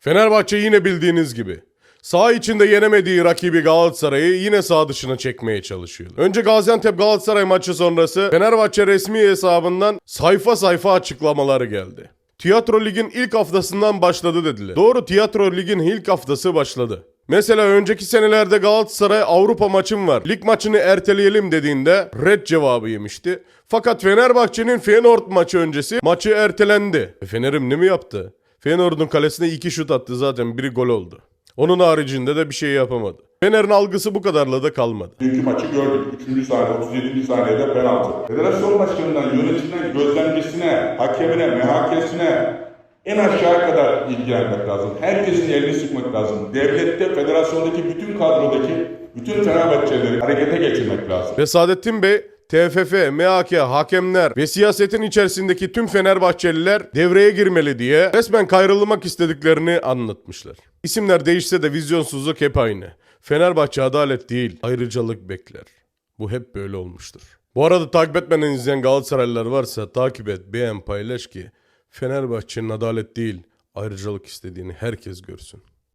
Fenerbahçe yine bildiğiniz gibi. Sağ içinde yenemediği rakibi Galatasaray'ı yine sağ dışına çekmeye çalışıyor. Önce Gaziantep Galatasaray maçı sonrası Fenerbahçe resmi hesabından sayfa sayfa açıklamaları geldi. Tiyatro Lig'in ilk haftasından başladı dediler. Doğru Tiyatro Lig'in ilk haftası başladı. Mesela önceki senelerde Galatasaray Avrupa maçım var. Lig maçını erteleyelim dediğinde red cevabı yemişti. Fakat Fenerbahçe'nin Feyenoord maçı öncesi maçı ertelendi. E Fener'im ne mi yaptı? Feyenoord'un kalesine iki şut attı zaten biri gol oldu. Onun haricinde de bir şey yapamadı. Fener'in algısı bu kadarla da kalmadı. Dünkü maçı gördük. 3. saniye, 37. saniyede penaltı. Federasyon başkanından yöneticinden gözlemcisine, hakemine, MHK'sine en aşağı kadar ilgilenmek lazım. Herkesin elini sıkmak lazım. Devlette, federasyondaki bütün kadrodaki bütün Fenerbahçeleri harekete geçirmek lazım. Ve Saadettin Bey, TFF, MHK, hakemler ve siyasetin içerisindeki tüm Fenerbahçeliler devreye girmeli diye resmen kayrılmak istediklerini anlatmışlar. İsimler değişse de vizyonsuzluk hep aynı. Fenerbahçe adalet değil, ayrıcalık bekler. Bu hep böyle olmuştur. Bu arada takip etmeden izleyen Galatasaraylılar varsa takip et, beğen, paylaş ki Fenerbahçe'nin adalet değil, ayrıcalık istediğini herkes görsün.